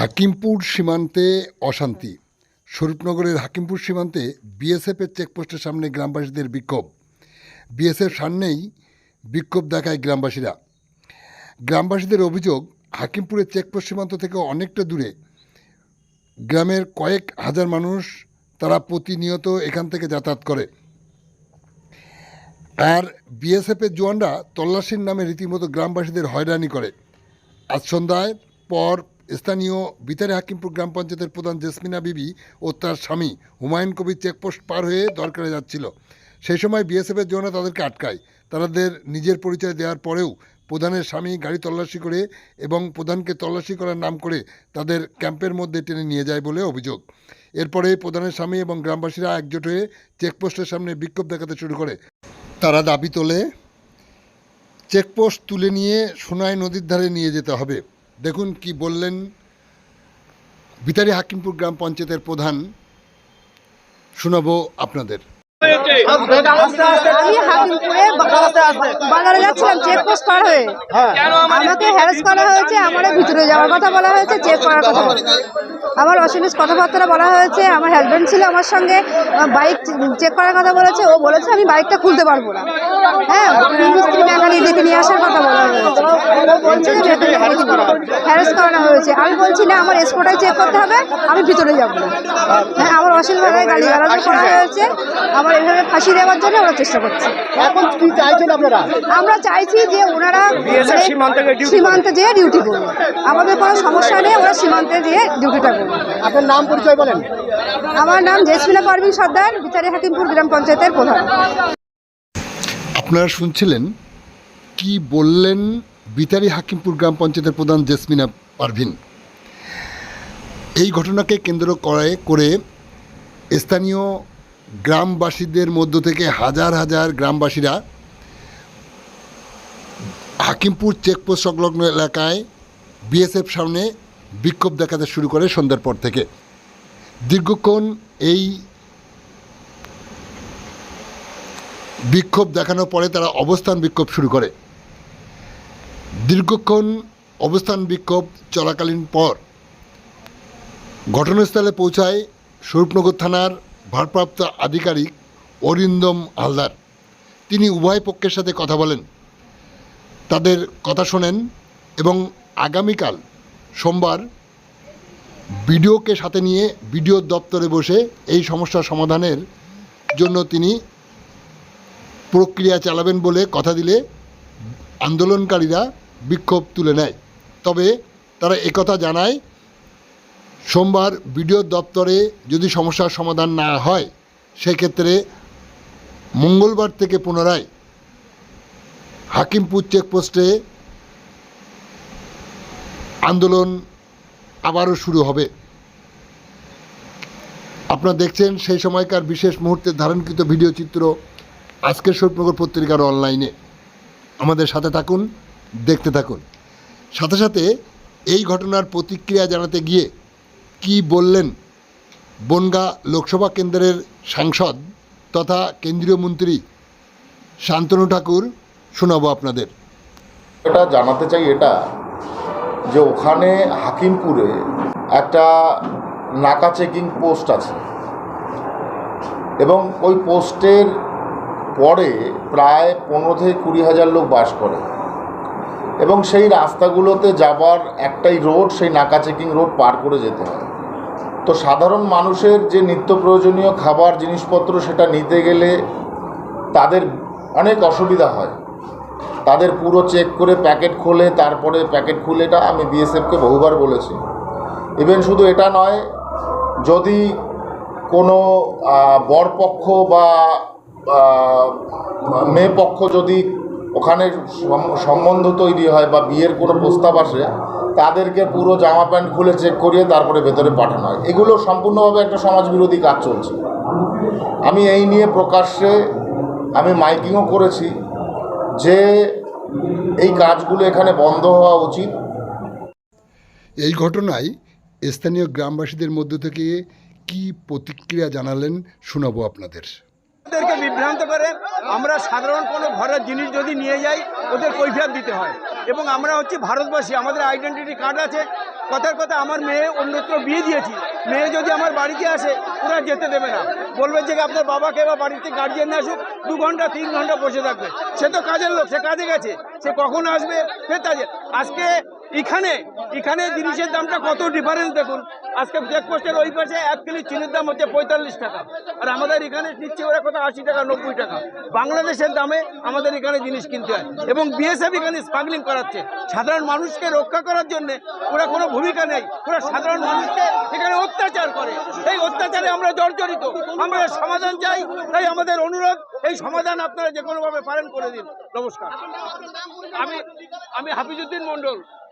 হাকিমপুর সীমান্তে অশান্তি। স্বরূপনগরের হাকিমপুর সীমান্তে বিএসএফের চেকপোস্টের সামনে গ্রামবাসীদের বিক্ষোভ। বিএসএফ সামনেই বিক্ষোভ দেখায় গ্রামবাসীরা। গ্রামবাসীদের অভিযোগ, হাকিমপুরের চেকপোস্ট সীমান্ত থেকে অনেকটা দূরে। গ্রামের কয়েক হাজার মানুষ তারা প্রতিনিয়ত এখান থেকে যাতায়াত করে। আর বিএসএফের জওয়ানরা তল্লাশির নামে রীতিমতো গ্রামবাসীদের হয়রানি করে। আজ সন্ধ্যায় পর স্থানীয় বিতারে হাকিমপুর গ্রাম পঞ্চায়েতের প্রধান জেসমিনা বিবি ও তার স্বামী হুমায়ুন কবির চেকপোস্ট পার হয়ে দরকারে যাচ্ছিল। সেই সময় বিএসএফের জওয়ানরা তাদেরকে আটকায়। তাদের নিজের পরিচয় দেওয়ার পরেও প্রধানের স্বামী গাড়ি তল্লাশি করে এবং প্রধানকে তল্লাশি করার নাম করে তাদের ক্যাম্পের মধ্যে টেনে নিয়ে যায় বলে অভিযোগ। এরপরে প্রধানের স্বামী এবং গ্রামবাসীরা একজোট হয়ে চেকপোস্টের সামনে বিক্ষোভ দেখাতে শুরু করে। তারা দাবি তোলে চেকপোস্ট তুলে নিয়ে সোনাই নদীর ধারে নিয়ে যেতে হবে। দেখুন কি বললেন বিতারি হাকিমপুর গ্রাম পঞ্চায়েতের প্রধান শোনাবো আপনাদের। আমি হাকিমপুরে বাজারে যাচ্ছিলাম চেকপোস্ট পার হয়ে। আমাকে হ্যারাস করা হয়েছে আমার ভিতরে যাওয়ার কথা বলা হয়েছে চেক করার কথা আমার অসুবিধ কথাবার্তা বলা হয়েছে আমার হাজব্যান্ড ছিল আমার সঙ্গে বাইক চেক করার কথা বলেছে ও বলেছে আমি বাইকটা খুলতে পারব না। হ্যাঁ মিস্ত্রি মেকানিক ডেকে নিয়ে আসার কথা বলা হয়েছে। বলছে হ্যারাস করানো হয়েছে। আমি বলছি না আমার এক্সপোর্টাই চেক করতে হবে আমি ভিতরে যাব না। হ্যাঁ আমার অশ্লীলভাবে গালি গালাজ করা হয়েছে। আমার এভাবে ফাঁসি দেওয়ার জন্য ওরা চেষ্টা করছে। এখন কি চাইছেন আপনারা? আমরা চাইছি যে ওনারা সীমান্তে যেয়ে ডিউটি করবে আমাদের কোনো সমস্যা নেই ওরা সীমান্তে যেয়ে ডিউটিটা করবে আপনার নাম পরিচয় বলেন। আমার নাম জেসমিনা পারভিন সর্দার বিচারি হাকিমপুর গ্রাম পঞ্চায়েতের প্রধান। আপনারা শুনছিলেন কি বললেন বিতারি হাকিমপুর গ্রাম পঞ্চায়েতের প্রধান জেসমিনা পারভিন? এই ঘটনাকে কেন্দ্র করে করে স্থানীয় গ্রামবাসীদের মধ্য থেকে হাজার হাজার গ্রামবাসীরা হাকিমপুর চেকপোস্ট সংলগ্ন এলাকায় বিএসএফ সামনে বিক্ষোভ দেখাতে শুরু করে সন্ধ্যার পর থেকে। দীর্ঘক্ষণ এই বিক্ষোভ দেখানোর পরে তারা অবস্থান বিক্ষোভ শুরু করে। দীর্ঘক্ষণ অবস্থান বিক্ষোভ চলাকালীন পর ঘটনাস্থলে পৌঁছায় স্বরূপনগর থানার ভারপ্রাপ্ত আধিকারিক অরিন্দম হালদার। তিনি উভয় পক্ষের সাথে কথা বলেন। তাদের কথা শোনেন এবং আগামীকাল সোমবার বিডিওকে সাথে নিয়ে বিডিও দপ্তরে বসে এই সমস্যা সমাধানের জন্য তিনি প্রক্রিয়া চালাবেন বলে কথা দিলে আন্দোলনকারীরা বিক্ষোভ তুলে নেয়। তবে তারা একথা জানায় সোমবার বিডিও দপ্তরে যদি সমস্যার সমাধান না হয়, সেক্ষেত্রে মঙ্গলবার থেকে পুনরায় হাকিমপুর চেকপোস্টে আন্দোলন আবারও শুরু হবে। আপনারা দেখছেন সেই সময়কার বিশেষ মুহূর্তে ধারণকৃত ভিডিও চিত্র আজকের স্বপ্নগর পত্রিকার অনলাইনে। আমাদের সাথে থাকুন, দেখতে থাকুন। সাথে সাথে এই ঘটনার প্রতিক্রিয়া জানাতে গিয়ে কি বললেন বনগা লোকসভা কেন্দ্রের সাংসদ তথা কেন্দ্রীয় মন্ত্রী শান্তনু ঠাকুর, শোনাবো আপনাদের। এটা জানাতে চাই এটা, যে ওখানে হাকিমপুরে একটা নাকা চেকিং পোস্ট আছে। এবং ওই পোস্টের পরে প্রায় পনেরো থেকে কুড়ি হাজার লোক বাস করে। এবং সেই রাস্তাগুলোতে যাবার একটাই রোড, সেই নাকা চেকিং রোড পার করে যেতে হয়। তো সাধারণ মানুষের যে নিত্য প্রয়োজনীয় খাবার, জিনিসপত্র সেটা নিতে গেলে তাদের অনেক অসুবিধা হয়। তাদের পুরো চেক করে প্যাকেট খোলে, তারপরে প্যাকেট খুলে, এটা আমি বিএসএফকে বহুবার বলেছি। ইভেন শুধু এটা নয়, যদি কোনো বরপক্ষ বা মেয়ে পক্ষ যদি ওখানে সম্বন্ধ তৈরি হয় বা বিয়ের কোনো প্রস্তাব আসে, তাদেরকে পুরো জামা প্যান্ট খুলে চেক করিয়ে তারপরে ভেতরে পাঠানো হয়। এগুলো সম্পূর্ণভাবে একটা সমাজবিরোধী কাজ চলছে। আমি এই নিয়ে প্রকাশ্যে আমি মাইকিংও করেছি যে এই কাজগুলো এখানে বন্ধ হওয়া উচিত। এই ঘটনায় স্থানীয় গ্রামবাসীদের মধ্য থেকে কি প্রতিক্রিয়া জানালেন, শোনাবো আপনাদের। ওদেরকে বিভ্রান্ত করে, আমরা সাধারণ কোনো ঘরের জিনিস যদি নিয়ে যাই, ওদের কৈফিয়ত দিতে হয়। এবং আমরা হচ্ছে ভারতবাসী, আমাদের আইডেন্টিটি কার্ড আছে। কথার কথা, আমার মেয়ে অন্যত্র বিয়ে দিয়েছি। মেয়ে যদি আমার বাড়িতে আসে, ওরা যেতে দেবে না। বলবে যে আপনার বাবাকে বা বাড়িতে গার্জিয়ান আসুক, দু ঘণ্টা, তিন ঘণ্টা বসে থাকবে। সে তো কাজের লোক, সে কাজে গেছে। সে কখন আসবে? সে কাজে আজকে এখানে এখানে জিনিসের দামটা কত ডিফারেন্স দেখুন? আজকে চেকপোস্টের ওই পাশে এক কিলো চিনির দাম হচ্ছে পঁয়তাল্লিশ টাকা। আর আমাদের এখানে নিচ্ছে ওরা কত আশি টাকা, নব্বই টাকা। বাংলাদেশের দামে আমাদের এখানে জিনিস কিনতে হয়। এবং বিএসএফ এখানে স্মাগলিং করাচ্ছে। সাধারণ মানুষকে রক্ষা করার জন্য ওরা কোনো ভূমিকা নেই। ওরা সাধারণ মানুষকে এখানে অত্যাচার করে। এই অত্যাচারে আমরা জর্জরিত। আমরা সমাধান চাই। তাই আমাদের অনুরোধ, এই সমাধান আপনারা যে কোনোভাবে পালন করে দিন। নমস্কার। আমি আমি হাফিজুদ্দিন মন্ডল